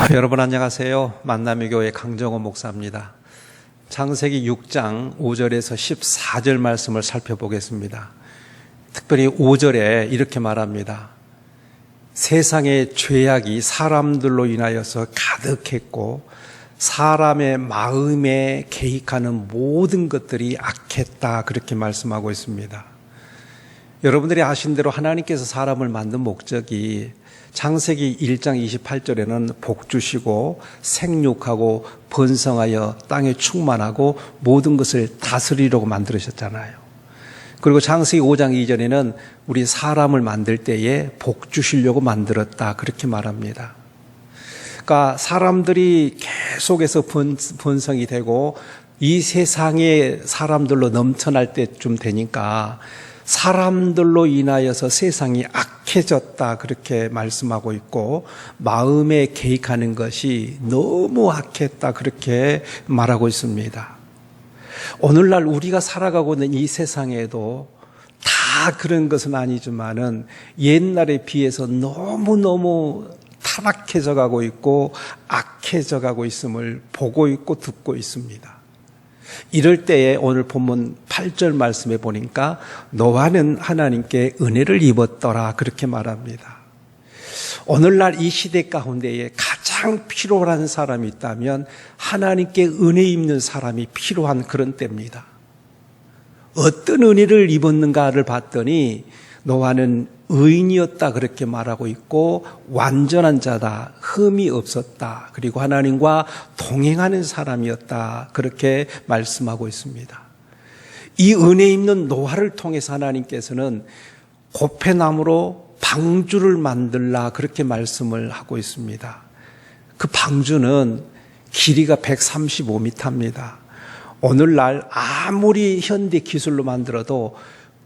여러분 안녕하세요. 만남의 교회 강정호 목사입니다. 창세기 6장 5절에서 14절 말씀을 살펴보겠습니다. 특별히 5절에 이렇게 말합니다. 세상의 죄악이 사람들로 인하여서 가득했고 사람의 마음에 개입하는 모든 것들이 악했다. 그렇게 말씀하고 있습니다. 여러분들이 아신 대로 하나님께서 사람을 만든 목적이 창세기 1장 28절에는 복 주시고 생육하고 번성하여 땅에 충만하고 모든 것을 다스리려고 만들으셨잖아요. 그리고 창세기 5장 2절에는 우리 사람을 만들 때에 복 주시려고 만들었다. 그렇게 말합니다. 그러니까 사람들이 계속해서 번, 번성이 되고 이 세상에 사람들로 넘쳐날 때쯤 되니까 사람들로 인하여서 세상이 악해졌다 그렇게 말씀하고 있고 마음에 개입하는 것이 너무 악했다 그렇게 말하고 있습니다. 오늘날 우리가 살아가고 있는 이 세상에도 다 그런 것은 아니지만은 옛날에 비해서 너무너무 타락해져 가고 있고 악해져 가고 있음을 보고 있고 듣고 있습니다. 이럴 때에 오늘 본문 8절 말씀에 보니까 노아는 하나님께 은혜를 입었더라 그렇게 말합니다. 오늘날 이 시대 가운데에 가장 필요한 사람이 있다면 하나님께 은혜 입는 사람이 필요한 그런 때입니다. 어떤 은혜를 입었는가를 봤더니 노아는 의인이었다 그렇게 말하고 있고 완전한 자다 흠이 없었다 그리고 하나님과 동행하는 사람이었다 그렇게 말씀하고 있습니다. 이 은혜 있는 노아를 통해서 하나님께서는 고패나무로 방주를 만들라 그렇게 말씀을 하고 있습니다. 그 방주는 길이가 135m입니다. 오늘날 아무리 현대 기술로 만들어도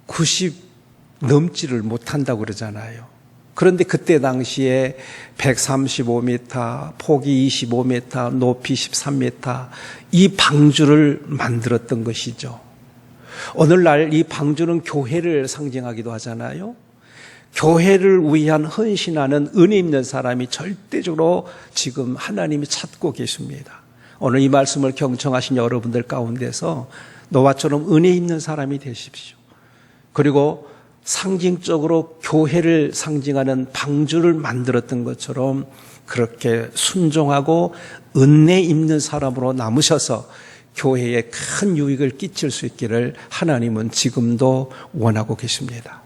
90 넘지를 못한다고 그러잖아요. 그런데 그때 당시에 135m, 폭이 25m, 높이 13m, 이 방주를 만들었던 것이죠. 오늘날 이 방주는 교회를 상징하기도 하잖아요. 교회를 위한 헌신하는 은혜 있는 사람이 절대적으로 지금 하나님이 찾고 계십니다. 오늘 이 말씀을 경청하신 여러분들 가운데서 노아처럼 은혜 있는 사람이 되십시오. 그리고 상징적으로 교회를 상징하는 방주를 만들었던 것처럼 그렇게 순종하고 은혜 있는 사람으로 남으셔서 교회에 큰 유익을 끼칠 수 있기를 하나님은 지금도 원하고 계십니다.